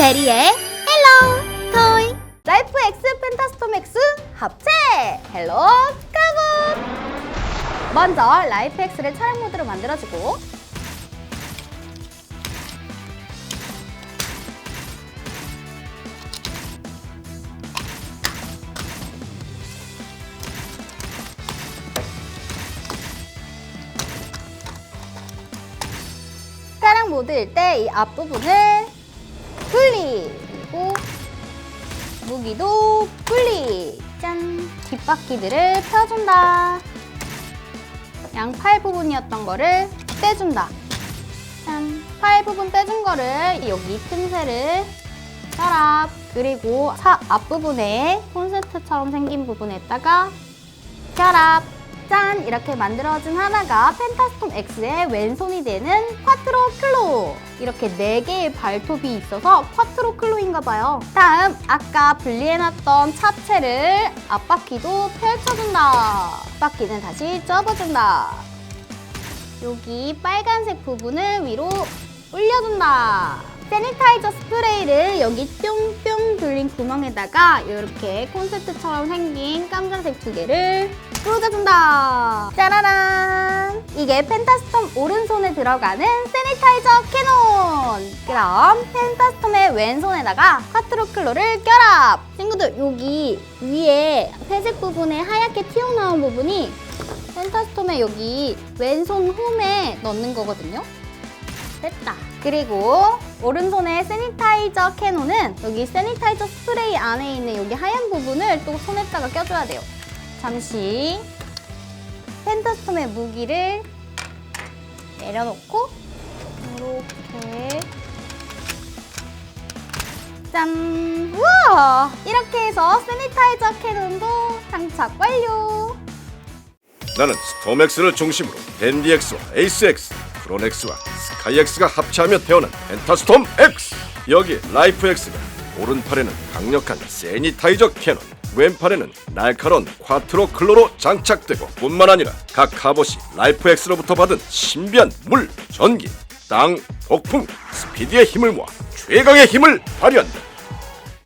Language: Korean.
베리의 헬로 토이 라이프 X 펜타스톰 X 합체! 헬로 까고 먼저 라이프 X를 촬영 모드로 만들어주고 촬영 모드일 때 이 앞부분을 그리고 무기도 분리. 짠. 뒷바퀴들을 펴준다. 양팔 부분이었던 거를 빼준다. 짠 팔 부분 빼준 거를 여기 틈새를 혈압 그리고 차 앞부분에 콘센트처럼 생긴 부분에다가 혈압 짠! 이렇게 만들어진 하나가 펜타스톰 X의 왼손이 되는 쿼트로 클로! 이렇게 네개의 발톱이 있어서 쿼트로 클로인가 봐요. 다음 아까 분리해놨던 차체를 앞바퀴도 펼쳐준다. 앞바퀴는 다시 접어준다. 여기 빨간색 부분을 위로 올려준다. 세니타이저 스프레이를 여기 뿅뿅 돌린 구멍에다가 이렇게 콘센트처럼 생긴 깜 짝색 두 개를 꽂아준다. 짜라란! 이게 펜타스톰 오른손에 들어가는 세니타이저 캐논! 그럼 펜타스톰의 왼손에다가 쿼트로클로를 껴라! 친구들 여기 위에 회색 부분에 하얗게 튀어나온 부분이 펜타스톰의 여기 왼손 홈에 넣는 거거든요? 됐다. 그리고 오른손의 세니타이저 캐논은 여기 세니타이저 스프레이 안에 있는 여기 하얀 부분을 또 손에다가 껴줘야 돼요. 잠시 펜타스톰의 무기를 내려놓고 이렇게 짠! 우와! 이렇게 해서 세니타이저 캐논도 장착 완료! 나는 스톰엑스를 중심으로 댄디엑스와 에이스엑스, 프로넥스와 스카이엑스가 합체하며 태어난 펜타스톰 X. 여기 라이프엑스가 오른팔에는 강력한 세니타이저 캐논, 왼팔에는 날카로운 쿼트로 클로로 장착되고 뿐만 아니라 각 갑옷이 라이프엑스로부터 받은 신비한 물, 전기, 땅, 폭풍, 스피드의 힘을 모아 최강의 힘을 발휘한다.